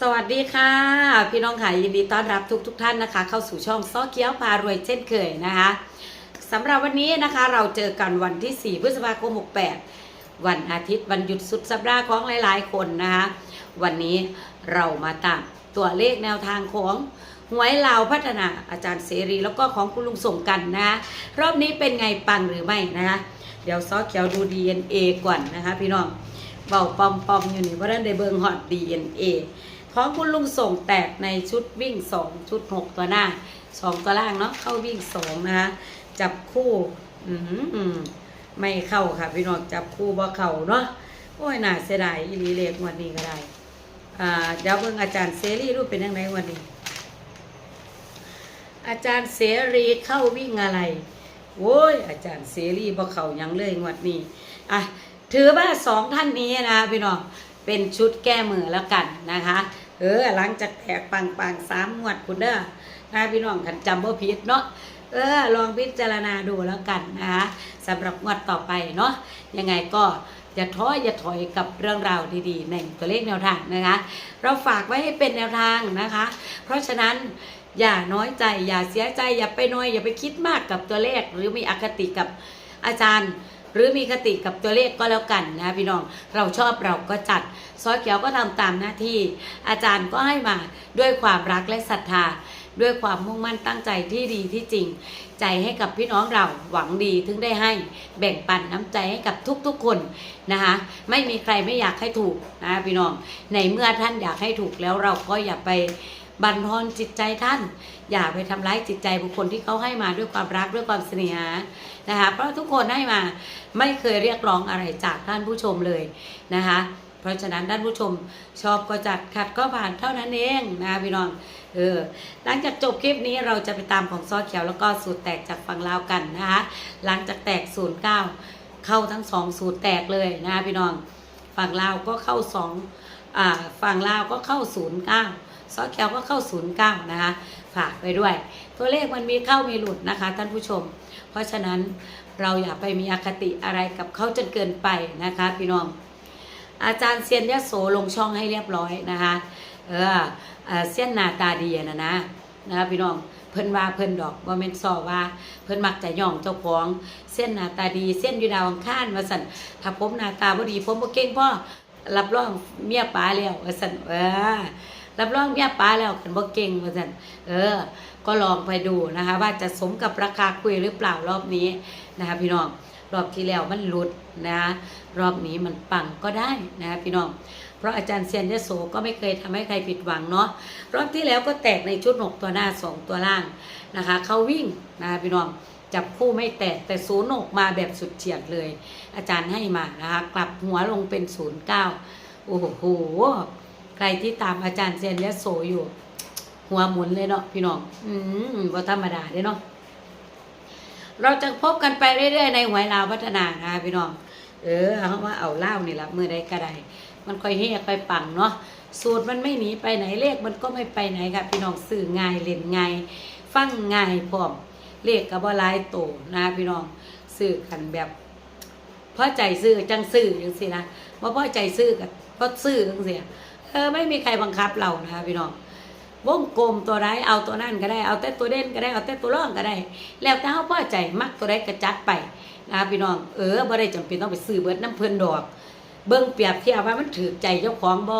สวัสดีค่ะ พี่น้องค่ะยินดีต้อนรับทุกทุกท่านนะคะ เข้าสู่ช่องซ้อเกี้ยวพารวยเช่นเคยนะคะสำหรับวันนี้นะคะเราเจอกันวันที่ 4 พฤษภาคม 68 วันอาทิตย์วันหยุดสุดสัปดาห์ของหลาย ๆ คนนะคะวันนี้เรามาตามตัวเลขแนวทางของหวยลาวพัฒนาอาจารย์เสรีแล้วก็ของคุณลุงส่งกันนะคะรอบนี้เป็นไงปังหรือไม่นะคะเดี๋ยวซ้อเขียวดู DNA ก่อนนะคะ พี่น้องเบาปอมปอมอยู่นี่เพราะนั้นได้เบิงฮอต DNA ของคุณลุงส่งแตกในชุดวิ่ง2ชุด6ตัวหน้า2ตัวล่างเนาะเข้าวิ่ง2นะคะจับคู่ อืมไม่เข้าค่ะพี่น้องจับคู่บ่เข้าเนาะโอ้ยน่าเสียดายอีหลีเลขงวันนี้ก็ได้อ่าเดี๋ยวเบิ่งอาจารย์เสรีรูปเป็นยังไงวันนี้ อาจารย์เสรีเข้าวิ่งอะไรโว้ยอาจารย์เสรีบ่เข้ายังเลยงวดนี้อะถือว่าสองท่านนี้นะพี่น้องเป็นชุดแก้มือแล้วกันนะคะ เออหลังจากแตกปังปังๆสามงวดคุณเด้อนะพี่น้องคันจำบ่ผิดเนาะเออลองพิจารณาดูแล้วกันนะคะสำหรับงวดต่อไปเนาะยังไงก็อย่าท้ออย่าถอยกับเรื่องราวดีๆ ในตัวเลขแนวทางนะคะ เราฝากไว้ให้เป็นแนวทางนะคะ เพราะฉะนั้นอย่าน้อยใจ อย่าเสียใจ อย่าไปน้อย อย่าไปคิดมากกับตัวเลข หรือมีอคติกับอาจารย์ หรือมีคติกับตัวเลขก็แล้วกันนะพี่น้องเราชอบเราก็จัดซอยเขียวก็ทำตามหน้าที่ อาจารย์ก็ให้มาด้วยความรักและศรัทธา ด้วยความมุ่งมั่นตั้งใจที่ดีที่จริง ใจให้กับพี่น้องเราหวังดีถึงได้ให้แบ่งปันน้ำใจให้กับทุกๆคนนะคะไม่มีใครไม่อยากให้ถูกนะพี่น้องในเมื่อท่านอยากให้ถูกแล้วเราก็อย่าไป บั่นทอนจิตใจท่าน อย่าไปทำร้ายจิตใจบุคคลที่เขาให้มาด้วยความรักด้วยความเสน่หานะคะเพราะทุกคนให้มาไม่เคยเรียกร้องอะไรจากท่านผู้ชมเลยนะคะเพราะฉะนั้นท่านผู้ชมชอบก็จัดขัดก็ผ่านเท่านั้นเองนะคะพี่น้องเออหลังจากจบคลิปนี้เราจะไปตามของซอสเขียวแล้วก็สูตรแตกจากฝั่งลาวกันนะคะหลังจากแตกศูนย์เก้าเข้าทั้งสองสูตรแตกเลยนะคะพี่น้องฝั่งลาวก็เข้าสองอ่าฝั่งลาวก็เข้าศูนย์เก้า ซอสเขียวก็เข้าศูนย์เก้านะคะฝากไปด้วย ตัวเลขมันมีเข้ามีหลุดนะคะ ท่านผู้ชม เพราะฉะนั้นเราอย่าไปมีอคติอะไรกับเขาจนเกินไปนะคะ พี่น้อง อาจารย์เซียนยะโสลงช่องให้เรียบร้อยนะคะ เออเอ่อเซียนหนาตาดีนะนะนะคะพี่น้องเพิ่นว่าเพิ่นดอกว่าเมนซอว่า เพิ่นมักจะย่องเจ้าของ เส้นหน้าตาดีเส้นอยู่ดาวอังคารว่าสั่นถ้าผมหน้าตาบ่ดีผมบ่เก่งพ่อรับรองเมียป๋าแล้วว่าสั่นเออ รับรองเมียป๋าแล้วกันบ่เก่งว่าสันเออ ก็ลองไปดูนะคะ ว่าจะสมกับราคาคุยหรือเปล่ารอบนี้นะคะพี่น้องรอบที่แล้วมันหลุดนะคะรอบนี้มันปังก็ได้นะคะพี่น้องเพราะอาจารย์เซียนยโสก็ไม่เคยทำให้ใครผิดหวังเนาะรอบที่แล้วก็แตกในชุดหกตัวหน้าสองตัวล่างนะคะเขาวิ่งนะคะพี่น้องจับคู่ไม่แตกแต่ศูนย์ออกมาแบบสุดเฉียดเลย อาจารย์ให้มานะคะกลับหัวลงเป็นศูนย์เก้าโอ้โห ใครที่ตามอาจารย์เซียนยโสอยู่ หัวหมุนเลยเนาะพี่น้อง อืมว่าธรรมดาเด้เนาะเราจะพบกันไปเรื่อยๆในหวยลาวพัฒนานะคะพี่น้อง เออเอาว่าเอาเล่านี่ละมือใดก็ได้มันค่อยเฮียค่อยปังเนาะสูตรมันไม่หนีไปไหนเลขมันก็ไม่ไปไหนค่ะพี่น้องสื่อง่ายเล่นง่ายฟังง่ายพร้อมเลขกับว่าลายโตนะพี่น้องสื่อกันแบบเพราะใจซื้อจังซื้อจังสินะว่าเพราะใจซื้อกับเพราะซื้อจังสิ เออไม่มีใครบังคับเรานะคะพี่น้องวงกลมตัวใดเอาตัวนั่นก็ได้เอาแต่ตัวเด่นก็ได้เอาแต่ตัวร่องก็ได้ แล้วแต่เฮาพอใจมักตัวใดก็จัดไปนะคะพี่น้องเออบ่ได้จำเป็นต้องไปซื้อเบิดน้ำเพลินดอก เบิ่งเปรียบเทียบว่ามันถือใจเจ้าของบ่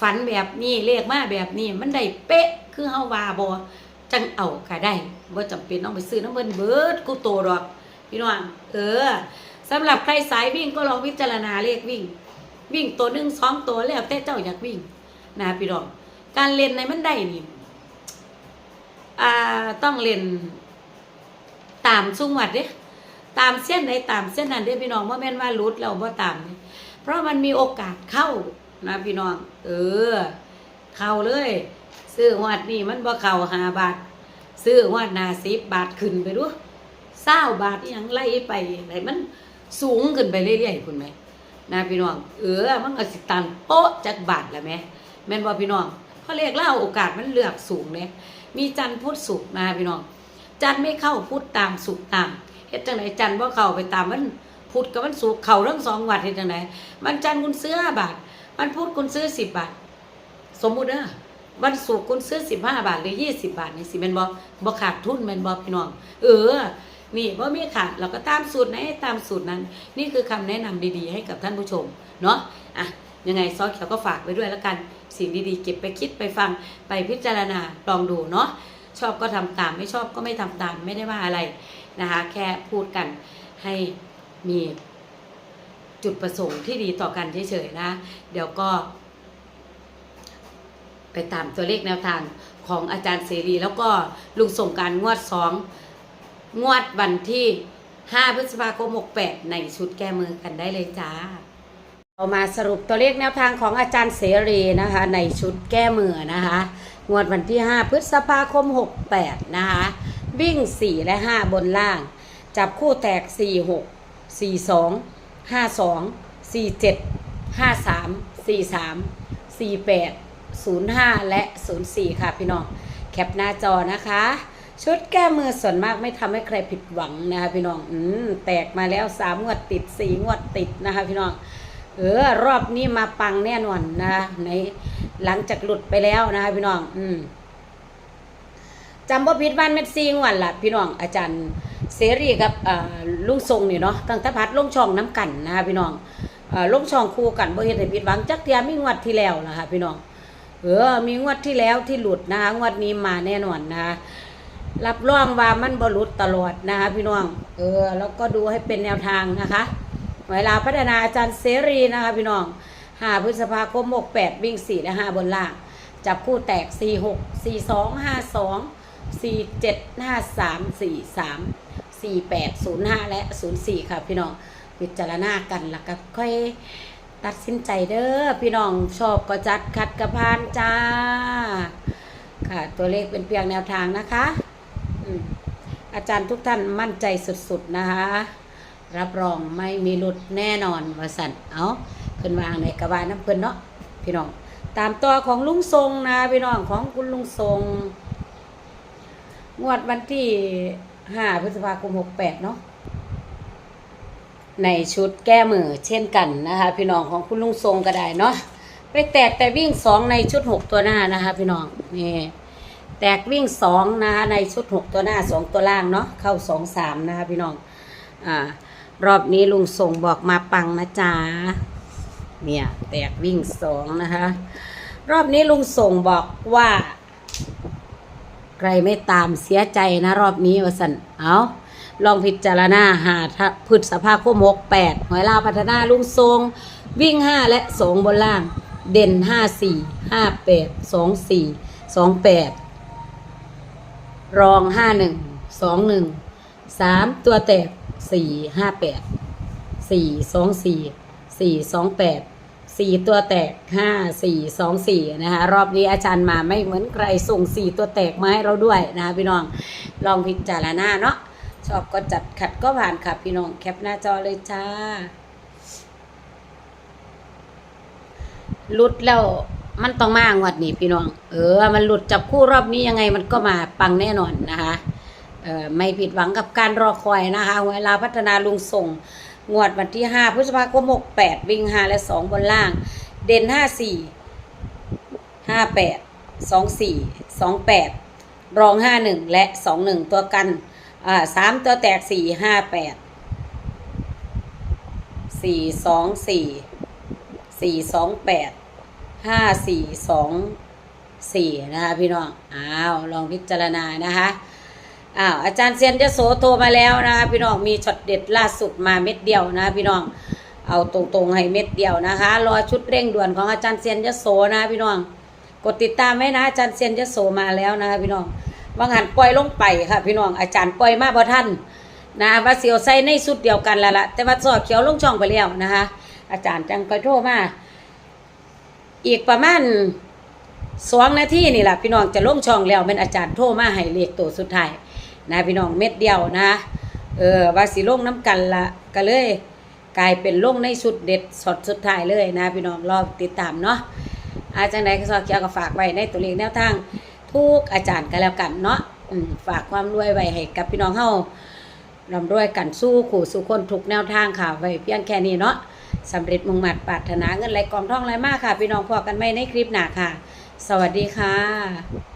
ฝันแบบนี้เลขมาแบบนี้มันได้เป๊ะคือเฮาว่าบ่จังเอาก็ได้บ่จำเป็นต้องไปซื้อน้ำเพิ่นเบิดกูโตดอก พี่น้องเออสำหรับใครสายวิ่งก็ลองพิจารณาเลขวิ่ง วิ่งตัวหนึ่งสองตัวแล้วแต่เจ้าอยากวิ่งนะพี่น้องการเล่นในมันได้นี่อ่าต้องเล่นตามสุงวัดเด้ตามเส้นไหนตามเส้นนั้นเด้พี่น้องว่าแม่นว่ารุดเราบ่ตามนี่เพราะมันมีโอกาสเข้านะพี่น้อง เออ เข้าเลยซื้อหวัดนี่มันบ่เข้าหาบาทซื้อหวัดนาสิบบาทขึ้นไปดูเศร้าบาทอหยังไล่ไปไหนมันสูงขึ้นไปเรื่อยๆคุณไหม นะพี่น้อง เออมันก็สิตันโป๊ะจากบาทแล้วไหมแม่นบ่พี่น้องเขาเรียกเล่าโอกาสมันเลือกสูงเนี่ยมีจันพุธสุกร์นะพี่น้อง จันไม่เข้าพุธตามสุกร์ตามเฮ็ดจังไหนจันทร์บ่เข้าไปตามมันพุธกับมันสุกร์เข้าทั้งสองวัดเฮ็ดจังไหนมันจันคุณซื้อห้าบาท มันพุธคุณซื้อสิบบาท สมมุติเด้อวันศุกคุณซื้อ15บห้าบาทหรือ20บาทนี่สิแม่นบ่บ่ขาดทุนแม่นบ่พี่น้อง เออ นี่บ่มีขาดเราก็ตามสูตรไหนตามสูตรนั้น นี่คือคำแนะนำดีๆ ให้กับท่านผู้ชมเนาะอะยังไงซอสเขียวก็ฝากไว้ด้วยแล้วกัน สิ่งดีๆ เก็บไปคิดไปฟังไปพิจารณาลองดูเนาะชอบก็ทำตามไม่ชอบก็ไม่ทำตามไม่ได้ว่าอะไรนะคะ แค่พูดกันให้มีจุดประสงค์ที่ดีต่อกันเฉยๆนะ เดี๋ยวก็ ไปตามตัวเลขแนวทางของอาจารย์เสรี แล้วก็ลุงส่งการงวดสอง งวดวันที่ 5 พฤษภาคม 68 ในชุดแก้มือกันได้เลยจ้า เรามาสรุปตัวเลขแนวทางของอาจารย์เสรีนะคะ ในชุดแก้มือนะคะ งวดวันที่ 5 พฤษภาคม 68 นะคะ วิ่ง 4 และ 5 บนล่าง จับคู่แตก 4 6 4 2 5 2 4 7 5 3 4 3 4 8 05และ04ค่ะพี่น้อง แคปหน้าจอนะคะ ชุดแก้มือส่วนมากไม่ทำให้ใครผิดหวังนะคะพี่น้อง อืมแตกมาแล้ว3งวดติด4งวดติดนะคะพี่น้อง เออ รอบนี้มาปังแน่นอนนะคะในหลังจากหลุดไปแล้วนะคะพี่น้อง อืมจำบ่ผิดวันเม็ดซีงวันละพี่น้องอาจารย์เสรีกับลุงทรงนี่เนาะตั้งแต่พัดลงช่องน้ำกันนะคะพี่น้องอลงช่องคู่กันบ่เฮ็ดให้ผิดหวังจักเทียมีงวดที่แล้วนะคะพี่น้องเออมีงวดที่แล้วที่หลุดนะคะงวดนี้มาแน่นอนนะคะ รับรองว่ามันบ่หลุดตลอดนะคะพี่น้อง เออ แล้วก็ดูให้เป็นแนวทางนะคะ เวลาพัฒนาอาจารย์เสรีนะคะพี่น้อง5พฤษภาคม68วิ่ง4และ5บนล่าง จับคู่แตก4 6 4 2 5 2 4 7 5 3 4 3 4 8 0 5และ0 4ค่ะพี่น้องพิจารณากันแล้วก็ค่อยตัดสินใจเด้อพี่น้องชอบก็จัดคัดกระพานจ้า ค่ะ ตัวเลขเป็นเพียงแนวทางนะคะ อาจารย์ทุกท่านมั่นใจสุดๆนะคะ รับรองไม่มีหลุดแน่นอนวาสันเอาเพิ่นวางในกระบาน้ำเพิ่นเนาะพี่น้อง ตามตัวของลุงทรงนะพี่น้องของคุณลุงทรง งวดวันที่ห้าพฤษภาคมหกแปดเนาะในชุดแก้มือเช่นกันนะคะ พี่น้องของคุณลุงทรงก็ได้เนาะไปแตกแต่วิ่งสองในชุดหกตัวหน้านะคะ พี่น้องนี่ แตกวิ่งสองนะคะในชุดหกตัวหน้าสองตัวล่างเนาะเข้าสองสามนะคะพี่น้องอ่ารอบนี้ลุงส่งบอกมาปังนะจ๊ะเนี่ยแตกวิ่งสองนะคะรอบนี้ลุงส่งบอกว่า ใครไม่ตามเสียใจนะ รอบนี้วสันเอาลองพิจารณาหาถ้าพฤษภาคมหกแปดหอยลาพัฒนาลุงทรง วิ่งห้าและสองบนล่าง เด่นห้าสี่ห้าแปดสองสี่สองแปด รองห้าหนึ่งสองหนึ่งสามตัวแตกสี่ห้าแปดสี่สองสี่สี่สองแปดสี่ตัวแตกห้าสี่สองสี่นะคะรอบนี้อาจารย์มาไม่เหมือนใครส่งสี่ตัวแตกมาให้เราด้วยนะคะพี่น้องลองพิจารณาเนาะชอบก็จัดขัดก็ผ่านค่ะพี่น้องแคปหน้าจอเลยจ้าลุดแล้ว มันต้องมางวดนี้พี่น้อง เออ มันหลุดจับคู่รอบนี้ยังไงมันก็มาปังแน่นอนนะคะเออไม่ผิดหวังกับการรอคอยนะคะเวลาพัฒนาลุงส่ง งวดวันที่ 5พฤษภาคม68 วิ่ง 5 และ 2 บนล่าง เด่น 54 58 24 28 รอง 51 และ 21 ตัวกันอ่าสามตัวแตก 4 5 8 4 2 4 4 2 8 ห้าสี่สองสี่นะคะพี่น้องอ้าวลองพิจารณานะคะอ้าวอาจารย์เซียนจะโสโทรมาแล้วนะคะพี่น้องมีช็อตเด็ดล่าสุดมาเม็ดเดียวนะพี่น้องเอาตรงๆให้เม็ดเดียวนะคะรอชุดเร่งด่วนของอาจารย์เซียนจะโสนะพี่น้องกดติดตามไว้นะอาจารย์เซียนจะโสมาแล้วนะคะพี่น้องบางหันปล่อยลงไปค่ะพี่น้องอาจารย์ปล่อยมาบ่ท่านนะว่าเสียวใส่ในสุดเดียวกันแล้วล่ะแต่ว่าสอดเขียวลงช่องไปแล้วนะคะอาจารย์จังก็โทรมา อีกประมาณสองนาทีนี่แหละพี่น้องจะล่งช่องแล้วเป็นอาจารย์โทรมาให้เลขตัวสุดท้ายนะพี่น้องเม็ดเดียวนะเออว่าสิล่งน้ำกันละก็เลย กลายเป็นล่งในชุดเด็ดสดสุดท้ายเลยนะพี่น้องรอติดตามเนาะอาจารย์ใดก็สอเกียวก็ฝากไว้ในตัวเลขแนวทางทุกอาจารย์ก็แล้วกันเนาะฝากความรวยไว้ให้กับพี่น้องเฮาร่ำรวยกันสู้ขู่สู้คนทุกแนวทางค่ะไว้เพียงแค่นี้เนาะ สำเร็จมุ่งมัดปรารถนาเงินไหลกองท่องไหลมากค่ะ พี่น้องพอกันไม่ในคลิปหนาค่ะ สวัสดีค่ะ